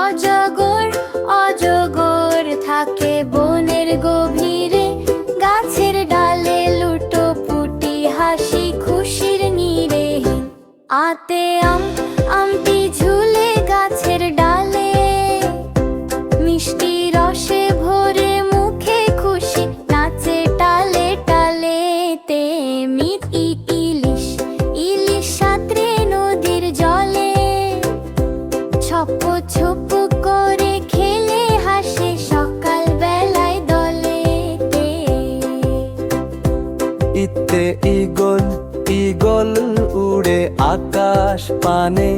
অজগর অজগর থাকে বনের গভীরে। গাছের ডালে লুটো পুটি হাসি খুশির নিরে আতে ইতে ইগল ইগল উড়ে আকাশ পানে,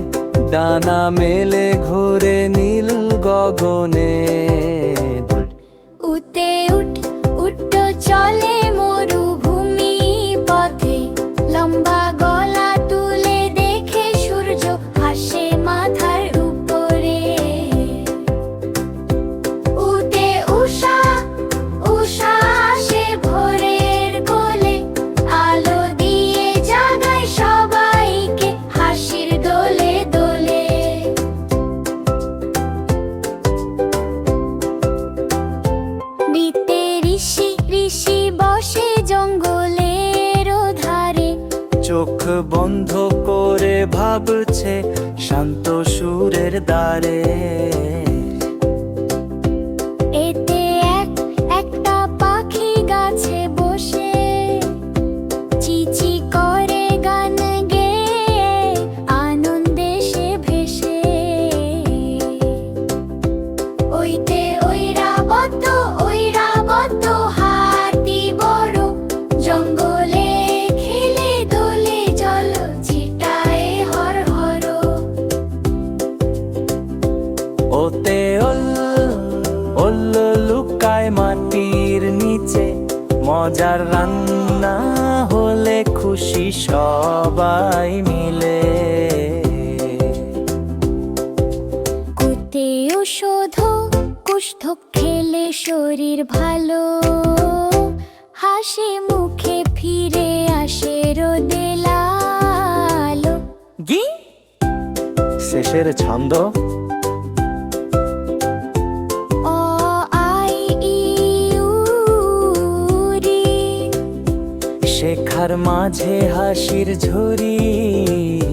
ডানা মেলে ঘুরে নীল গগনে। উঠে উঠ উঠ চলে। বিতে ঋষি ঋষি বসে জঙ্গলের ধারে চোখ বন্ধ করে ভাবছে শান্ত সুরের দ্বারে। এতে এক একটা পাখি গাছে বসে। চিচি করে গান গেয়ে আনন্দে সে ভেসে। ওইতে ওইরা বদ্ধ ওতে ওল ওল লুকায় মাটির নিচে। মজার রান্না হলে খুশি সবাই মিলে। কুতে ওষুধ কুষ্ঠ খেলে শরীর ভালো। হাসি মুখে ফিরে আসে রোদে লালো। গি শেষের ছন্দ? রি শেখার মাঝে হাসির ঝুরি।